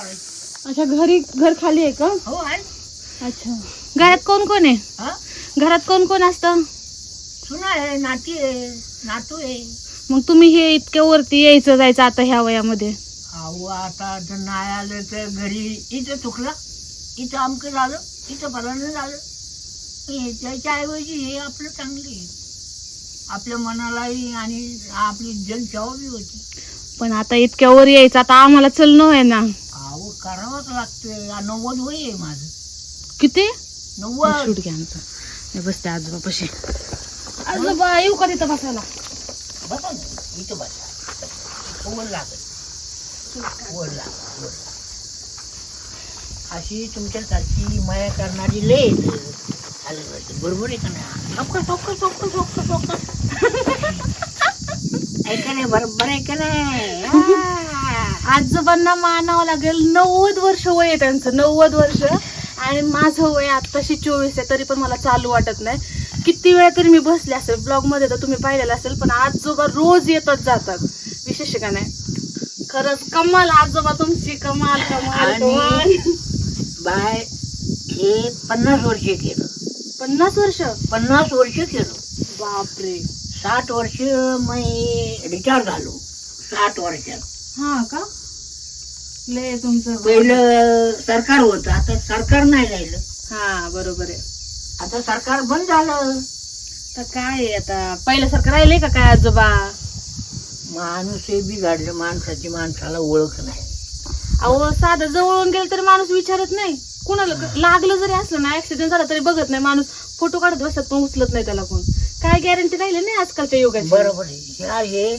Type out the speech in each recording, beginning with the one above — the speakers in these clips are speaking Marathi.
अच्छा घरी घर खाली आहे का? हो आहे. अच्छा. घरात कोण कोण आहे? घरात कोण कोण असतं? सुना आहे नाती आहे नातू आहे. मग तुम्ही हे इतक्या वरती यायचं जायचं आता ह्या वयामध्ये? अहो आता जर नाही आलं तर घरी इथं चुकलं इथं अमकं झालं इथं फलानं झालं. हे त्याच्या ऐवजी हे आपलं चांगलं आहे. आपल्या मनालाही आणि आपली जनसेवा बी होती. पण आता इतक्या वर यायचं आता आम्हाला चलणं आहे ना अहो करावंच लागतं आ, नव्वद वय आहे माझं. किती? नव्वद. शूट घ्या आमचं. मी बसते आजोबा येऊ का तिथं बसायला? बसा ना. इथं बसा. वर वर वर अशी तुमच्यासारखी माया करणारी लय आहेत. बरोबर आहे का नाही? सोपं सोपं सोपं सोपं ऐका नाही बरोबर आहे का नाही? हा. आजोबांना मानावं लागेल. नव्वद वर्ष वय आहे त्यांचं नव्वद वर्ष. आणि माझं वय आत्ताशी चोवीस आहे तरी पण मला चालू वाटत नाही. किती वेळा तरी मी बसले असेल ब्लॉगमध्ये तर तुम्ही पाहिलेलं असेल पण आजोबा रोज येतच जातात. विशेष का नाही? खरंच कमाल आजोबा तुमची कमाल कमाल कमाल. बाय हे पन्नास वर्ष केलं. पन्नास वर्ष? पन्नास वर्ष केलं. बापरे. साठ वर्ष मी रिटायर झालो. साठ वर्षात. हा का? लय तुमचं पहिलं सरकार होतं आता सरकार नाही राहिलं. हा बरोबर आहे. आता सरकार बंद झालं. तर काय आहे आता? पहिल्यासारखं राहिलंय का काय आजोबा? माणूस हे बिघडलं माणसाची माणसाला ओळख नाही. अहो साधं जवळून गेलं तरी माणूस विचारत नाही. कुणाला लागलं जरी असलं ना ऍक्सिडेंट झाला तरी बघत नाही माणूस. फोटो काढत बसत पण उचलत नाही त्याला कोण. काय गॅरंटी राहिली नाही आजकालच्या युगाची? बरोबर आहे. ह्या हे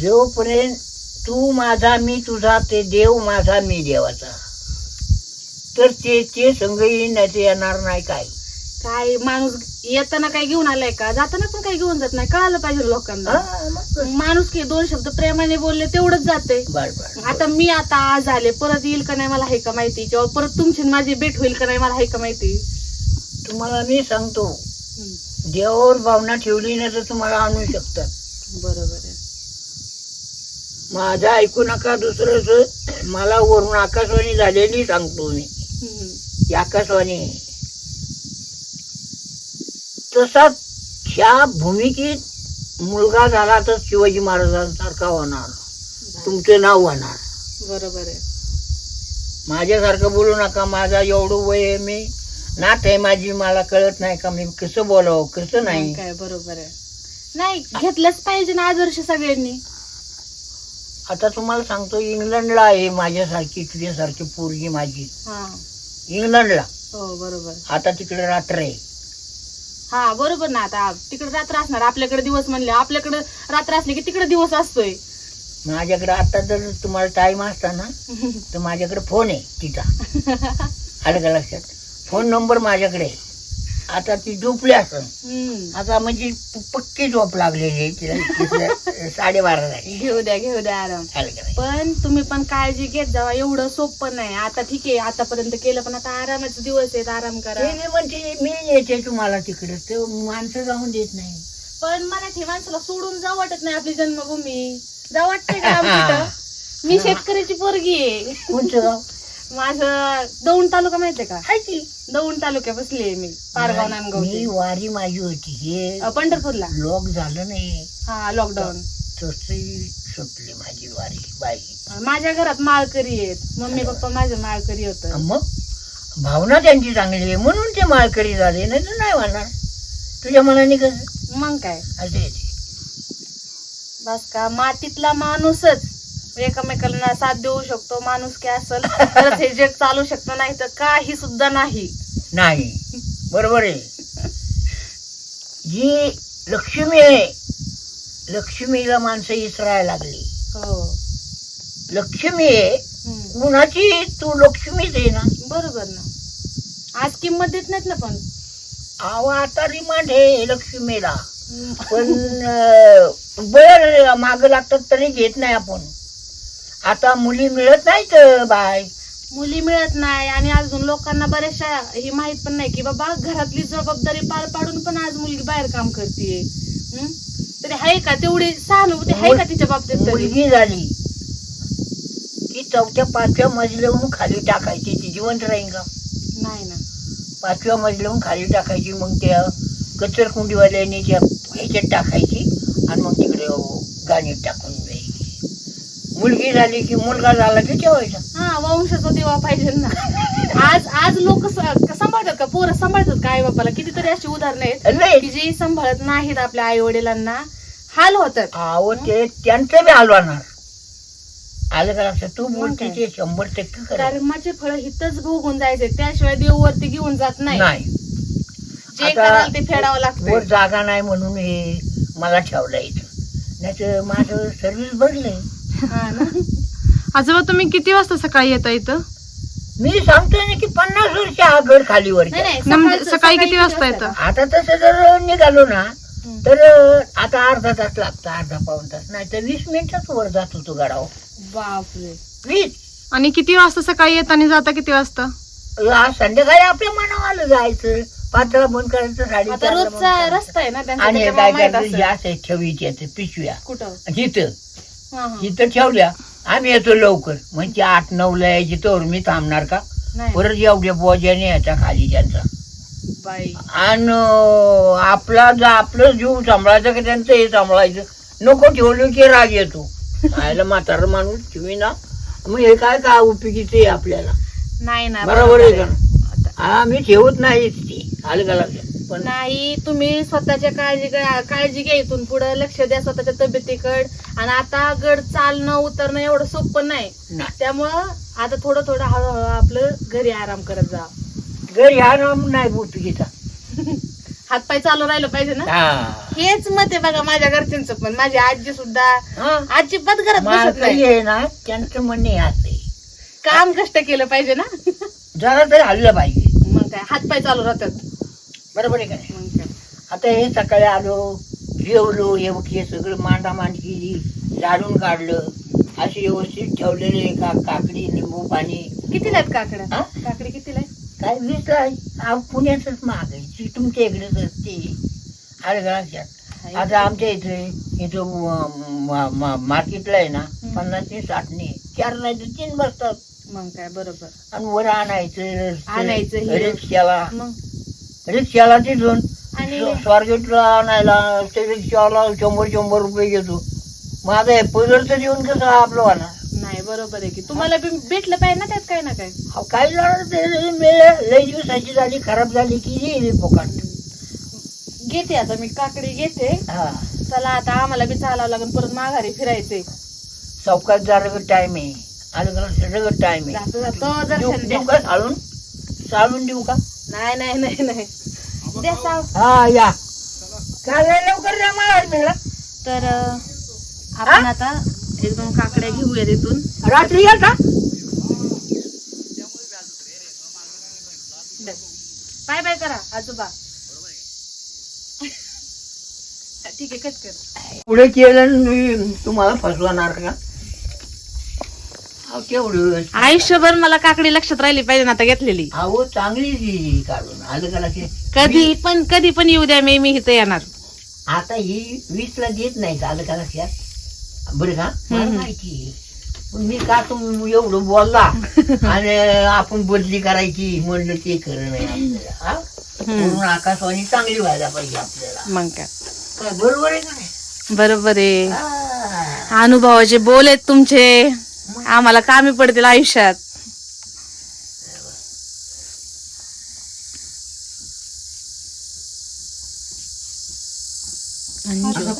जोपर्यंत तू माझा मी तुझा ते देव माझा मी देवाचा. तर ते ते संघ नाही ते येणार नाही काय. काय माणूस येताना काय घेऊन आलाय का? जाताना पण काही घेऊन जात नाही. कळालं पाहिजे लोकांना. हा, मग माणूस की दोन शब्द प्रेमाने बोलले तेवढंच जाते बर बर आता मी आता आज आले परत येईल का नाही मला हे का माहिती? किंवा परत तुमची आणि माझी भेट होईल का नाही मला हे का माहिती? तुम्हाला मी सांगतो. देवावर भावना ठेवली ना तर तुम्हाला आणू शकतात. बरोबर आहे. माझं ऐकू नका दुसरंच. मला वरून आकाशवाणी झालेली सांगतो मी. ही आकाशवाणी. तसाच ह्या भूमिकेत मुलगा झाला तर शिवाजी महाराजांसारखा होणार. तुमचं नाव होणार. बरोबर आहे. माझ्यासारखं बोलू नका. माझा एवढं वय आहे मी. नात आहे माझी. मला कळत नाही का मी कसं बोलावं कसं नाही काय बरोबर आहे. नाही घेतलंच पाहिजे ना आदर्श सगळ्यांनी. आता तुम्हाला सांगतो इंग्लंडला आहे माझ्यासारखी तुझ्यासारखी पोरगी माझी. हा. इंग्लंडला. हो बरोबर. आता तिकडे रात्र आहे. हा बरोबर ना आता तिकडे रात्र असणार. आपल्याकडे दिवस म्हणले आपल्याकडे रात्र असली की तिकडे दिवस असतोय. माझ्याकडे आता जर तुम्हाला टाइम असता ना तर माझ्याकडे फोन आहे तिचा. आलं का लक्षात? फोन नंबर माझ्याकडे आहे. आता ती झोपली असं हम्म. आता म्हणजे पक्की झोप लागलेली आहे तिला. साडेबारा झाली. घेऊ द्या घेऊ द्या आराम. आलं का नाही? पण तुम्ही पण काळजी घेत जावा एवढं सोपं नाही. आता ठीक आहे आतापर्यंत केलं पण आता आरामाचे दिवस आहेत आराम करा. ते मी म्हणते मी येते तुम्हाला तिकडे. ते माणसं जाऊन देत नाही. पण मराठी माणसाला सोडून जाऊ वाटत नाही आपली जन्मभूमी. जाऊ वाटतंय का इथं? मी शेतकऱ्याची पोरगी आहे. कोणचं गाव? माझं दौंड तालुका माहितीये का? हाय की. दौंड तालुक्यात बसली मी पारगाव नांदगाव मी वारी माझी होती हे पंढरपूरला? लॉक झालं नाही. हा लॉकडाऊन तशी सुटली माझी वारी बाई. माझ्या घरात माळकरी आहेत. मम्मी पप्पा माझे माळकरी होत. मग? भावना त्यांची चांगली आहे म्हणून ते माळकरी झाले नाही तर नाही होणार तुझ्या मनाने कसं? मग काय? असं आहे ते. बस का मातीतला माणूसच. एकमेकांना साथ देऊ शकतो माणूस काय असल तरच हे जग चालू शकतं नाही तर काही सुद्धा नाही. नाही. बरोबर आहे. जी लक्ष्मी आहे लक्ष्मीला माणसं इसरायला लागली. हो. लक्ष्मी आहे. कुणाची? तू लक्ष्मीच आहे ना. बरोबर ना. आज किंमत देत नाहीत ना पण. आव आता रिमांड आहे लक्ष्मीला. पण बर माग लागतात तरी घेत नाही आपण. आता मुली मिळत नाहीत बाय मुली मिळत नाही आणि अजून लोकांना बऱ्याचशा हे माहीत पण नाही की बाबा घरातली जबाबदारी पार पाडून पण आज मुलगी बाहेर काम करते तरी आहे का? तेवढी सहानुभूती आहे का तिच्या बाबतीत तरी? मुलगी झाली. की चौथ्या पाचव्या मजल्यावरून खाली टाकायची ती जिवंत राहील का? नाही ना. पाचव्या मजल्यावरून खाली टाकायची मग त्या कचर कुंडीवाल्याने त्या ह्याच्यात टाकायची आणि मग तिकडे गाणी टाकून मुलगी झाली की मुलगा झाला की ठेवायचा हा वंशाचा देवा पाहिजे ना. आज आज लोक सांभाळतात का? पोरं सांभाळतात का आई बापाला कितीतरी अशी उदाहरणं आहेत लय की जे सांभाळत नाहीत आपल्या आई वडिलांना हाल होतात. अहो ते त्यांचं बी हलवणार आलं का लक्षात? तू बोलते? ते शंभर टक्के खरं. कर्माचे फळ हितच भोगून जायचे. त्याशिवाय देव वरती घेऊन जात नाही. नाही. जे आता कराल ते फेडावं वर लागतं जागा नाही म्हणून हे मला ठेवलं इथं. नाही तर माझं सर्व्हिस ना आजोबा तुम्ही किती वाजता सकाळी येता इथं? मी सांगतोय ना की पन्नास वर्ष हा घर खालीवर नाही नाही नम- सकाळचं- सकाळी किती वाजता येतं? आता तसं जर निघालो ना हं. तर आता अर्धा तास लागतो अर्धा पाऊन तास. नाही तर वीस मिनिटच वर जातो तो गाडावर बापरे. वीस. आणि किती वाजता सकाळी येता आणि जाता किती वाजता? आज संध्याकाळी आपल्या मनावाला जायचं. पाचला बंद करायचं साडी आता रोजचा रस्ता आहे ना त्यांचा आणि हे त्याच्यामुळे काय माहीत असेल. पिशव्या. कुठं? हा. तिथं ठेवल्या. आम्ही येतो लवकर. म्हणजे आठ नऊला यायची तर मी थांबणार का? परत एवढ्या बोजाने यायचा खाली त्यांचा. आणि आपला आपलं जीव सांभाळायचं का त्यांचं हे सांभाळायचं? नको ठेवलं की राग येतो. खायला म्हातारा माणूस ठेवी ना. मग हे काय का उपयोगीचं आहे आपल्याला? नाही ना बरोबर आहे का? आम्ही ठेवत नाही ती आलं का लक्षात? पण नाही तुम्ही स्वतःच्या काळजी काळजी घ्या इथून पुढे. लक्ष द्या स्वतःच्या तब्येतीकडे. आणि आता गड चालणं उतरणं एवढं सोपं नाही. नाही. त्यामुळं आता थोडं थोडं हळूहळू आपलं घरी आराम करत जा. घरी नाम नाही उपयोगीचा हातपाय चालू राहिलं पाहिजे ना? हा. हेच मत आहे बघा माझ्या घरच्यांचं पण. माझी आजी सुद्धा हा. अजिबात घरात बसत नाही. आहे ना त्यांचं म्हणणे असं काम कष्ट केलं पाहिजे ना? जरा तरी हल्लं पाहिजे. मग काय हातपाय चालू राहतात. बरोबर आहे का नाही? मग काय आता हे सकाळी आलो जेवलो हे सगळं मांडा मांड केली झाडून काढलं असे व्यवस्थित ठेवलेले का? काकडी लिंबू पाणी. कितीला आहेत काकड्या? हा? काकडी कितीला आहे काय वीस आहे? पुण्यातच महाग आहे ती तुमच्या इकडेच असते आडगळाच्यात आता आमच्या इथे इथं म- म- मार्केटला आहे ना. पन्नास ते साठ नाही चार नाही तर तीन बसतात. मग काय बरोबर. आणि वर आणायचं आणायचं हे. रिक्षाला मग? रिक्षाला तिथून आणि स्वारगेटला आणायला ते रिक्षावाला शंभर शंभर रुपये घेतो. माझा हे पदरचं देऊन कसं आपलं होणार? नाही बरोबर आहे की. तुम्हाला बी भेटलं पाहिजे ना त्यात काय ना काय? अहो, काय झालं ते? लय दिवसाची झाली खराब झाली की येईल पोकाट घेते आता मी काकडी घेते. हा. चला आता आम्हाला बी चालावं लागेल परत माघारी फिरायचंय. चौकात जरा टाइम आहे. आणि सगळं टाइम आहे. जातो जातो. देऊ दर्शन देऊ द्या. का चालून चालून देऊ का? नाही नाही नाही नाही. द्या हा या. काय लवकर द्या मला मिळाला. तर अं, आपण आता एक दोन काकड्या घेऊया तिथून रात्री या का? बाय बाय करा आजोबा. ठीक आहे कट कर. पुढे केलं आणि मी तुम्हाला फसवणार का? अहो, केवढं? आयुष्यभर मला काकडी लक्षात राहिली पाहिजे ना आता घेतलेली. अहो चांगली काढून आलं का लक्षात कधी पण कधी पण येऊ द्या मी मी इथं येणार. आता ही वीस ला देत नाही आलं का लक्षात? बरं का? मला हम्म. माहिती आहे. पण मी का तुम्ही एवढं बोलला? आणि आपण बदली करायची म्हणलं ते खरं नाही आपल्याला हा? म्हणून आकाशवाणी चांगली व्हायला पाहिजे आपल्याला. मग काय? काय बरोबर आहे का नाही? बरोबर आहे. हा. अनुभवाचे बोल आहेत तुमचे. आम्हाला कामी पडतील आयुष्यात.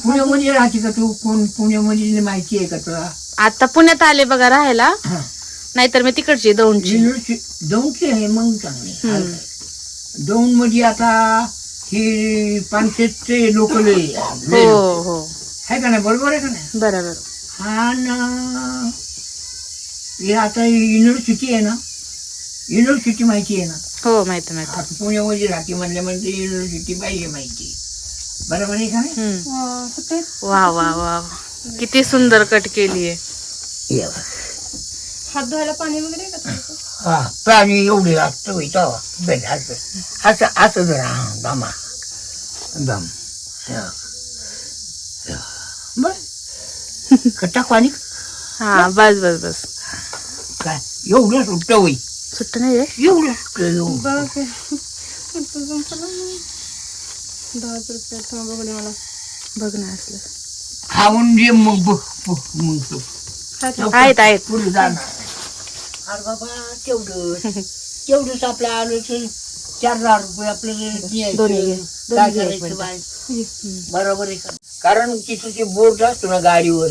पुण्यामध्ये राहते का तू? कोण पुण्यामध्ये माहिती आहे का तुला? आता पुण्यात आले बघा राहायला. नाहीतर मी तिकडची दौंडची. दौंडची आहे मग चांगली. दौंडमध्ये आता ही पानशेतचे लोक हो हो. आहे का नाही? बरोबर आहे का नाही? बरोबर. हा ना. हे आता युनिव्हर्सिटी आहे ना. युनिव्हर्सिटी माहिती आहे ना? हो माहिती माहिती. आता पुण्यामध्ये राहते म्हणल्या म्हणजे युनिव्हर्सिटी पाहिजे माहिती. बरोबर आहे का नाही? हम्म. वा वा वा किती सुंदर कट केली आहे. बघ. हात धुवायला पाणी वगैरे का हा प्राणी एवढे लागतं होईता बेल असं असं असं जरा हा दमा. दम. हा. हा. बर. कट्टा पाणी हा बस बस बस. काय एवढं सुट्ट होई सुट्ट नाही आहे एवढं सुट्ट एवढं दहा रुपये मला बघ ना असलं खाऊन जे मग बघ बघ मग तो. आहेत आहेत पुढे जाणार अरे बाबा तेवढं तेवढंच आपलं आलं चार हजार रुपये आपल्याला बरोबर आहे का कारण तिथं ते बोर्ड असतो ना गाडीवर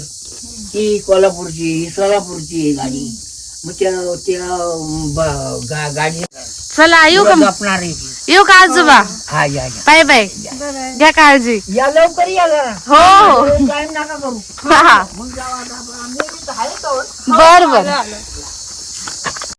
ही कोल्हापूरची सोलापूरची आहे गाडी मग त्या त्या ब- गा- गाडी चला येऊ का मग? जपणार. आहे ती. येऊ का आजोबा? हा या या बाय बाय. घ्या काळजी. या लवकर या जरा. हो. टाइम नका करू. हा मग जाऊ आता आपण. आम्ही इथं आहे तो. बर बर.